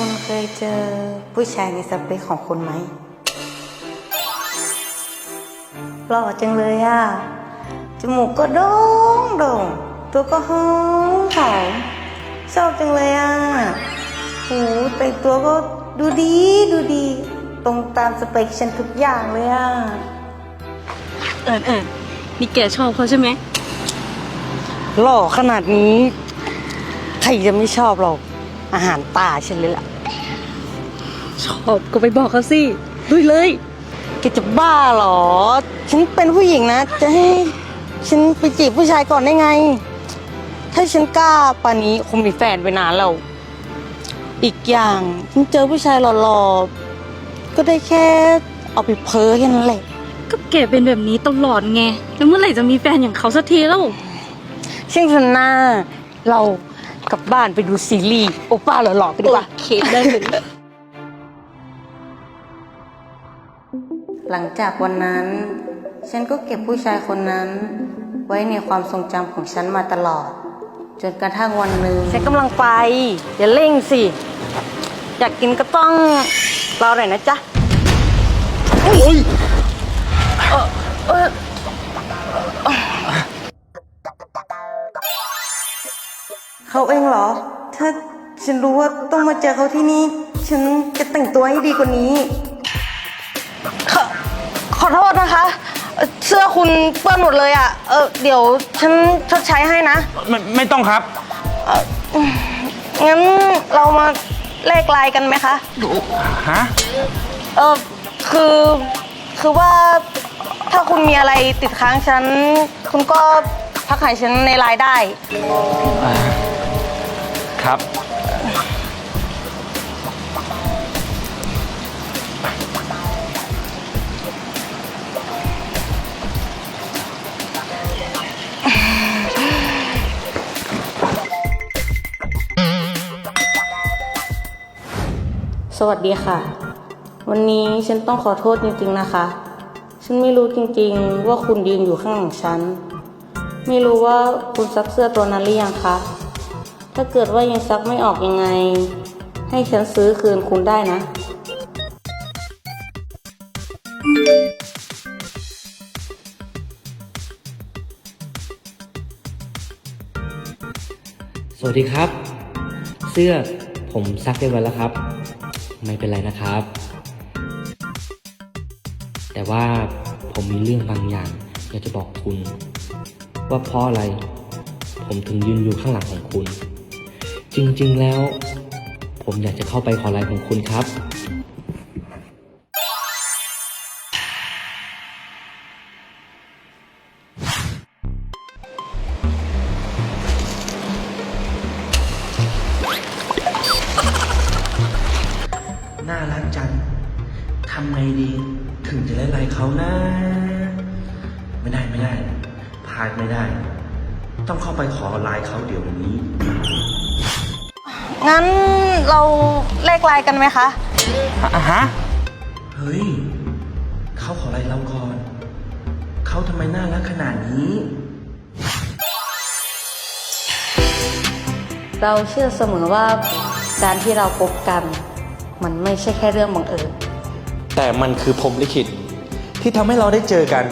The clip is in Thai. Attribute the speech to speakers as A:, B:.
A: คุณเคยเจอผู้ชายในสเปคของคุณไหมหล่อจังเลยอะจมูกก็โด่งโด่งตัวก็หอมหอมชอบจังเลยอะหูแต่งตัวก็ดูดีดูดี ตรงตามสเปคฉันทุกอย่างเลยอะ
B: เออเออนี่แกชอบเขาใช่ไหม
A: หล่อขนาดนี้ ใครจะไม่ชอบหรอก อาหารป่าฉันเลยล่ะ
B: ชอบก็ไปบอกเขาสิดุยเลย
A: แกจะบ้าเหรอ ฉันเป็นผู้หญิงนะ จะให้ฉันไปจีบผู้ชายก่อนได้ไง ถ้าฉันกล้าป่านนี้คงมีแฟนไปนานแล้ว อีกอย่างฉันเจอผู้ชายหล่อๆ ก็ได้แค่เอาไปเพ้อแค่นั้นแหละ
B: ก็แกเป็นแบบนี้ตลอดไง แล้วเมื่อไหร่จะมีแฟนอย่างเขาสักทีแล้ว
A: เช่นฉันหน้าเรา กลับบ้านไปดูซีรีส์โอป้าหล่อๆกันดีกว่า
B: โอเคได้เลย
A: หลังจากวันนั้น ฉันก็เก็บผู้ชายคนนั้น ไว้ในความทรงจำของฉันมาตลอด จนกระทั่งวันหนึ่งฉันกำลังไป อย่าเร่งสิ อยากกินก็ต้องรอหน่อยนะจ๊ะเออ เออเขาเองเหรอ ถ้าฉันรู้ว่าต้องมาเจอเขาที่นี่ ฉันจะแต่งตัวให้ดีกว่านี้ ขอขอโทษนะคะเอ่อเสื้อคุณเปื้อนหมดเลยอะ เออเดี๋ยวฉันชดใช้ให้นะ
C: ไม่ไม่ต้องครับ
A: งั้นเรามาเลขไลน์กันไหมคะ
C: ฮะ
A: เออคือคือว่าถ้าคุณมีอะไรติดค้างฉัน คุณก็ทักหาฉันในไลน์ได้
C: ครับ
A: สวัสดีค่ะ วันนี้ฉันต้องขอโทษจริงๆนะคะ ฉันไม่รู้จริงๆว่าคุณยืนอยู่ข้างหลังฉัน ไม่รู้ว่าคุณซักเสื้อตัวนั้นหรือยังคะ ถ้าเกิดว่ายังซักไม่ออกยังไง ให้ฉันซื้อคืนคุณได้นะ
D: สวัสดีครับ เสื้อผมซักเรียบร้อยแล้วครับ ไม่เป็นไรนะครับ แต่ว่าผมมีเรื่องบางอย่างอยากจะบอกคุณ ว่าเพราะอะไร ผมถึงยืนอยู่ข้างหลังของคุณ จริงๆแล้ว ผมอยากจะเข้าไปขอไลน์ของคุณครับ
C: น่ารักจัง ทำไงดี ถึงจะได้ไลค์เขานะ ไม่ได้ไม่ได้พลาดไม่ได้ ต้องเข้าไปขอไลค์เขาเดี๋ยวนี้
A: งั้นเราเลขไลน์กันไหมคะ
C: อะฮะ เฮ้ย เขาขอไลค์เราก่อน เขาทำไมน่ารักขนาดนี้
A: เราเชื่อเสมอว่าการที่เราพบกัน มันไม่ใช่แค่เรื่องบังเอิญ
C: แต่มันคือพรหมลิขิตที่ทำให้เราได้เจอกัน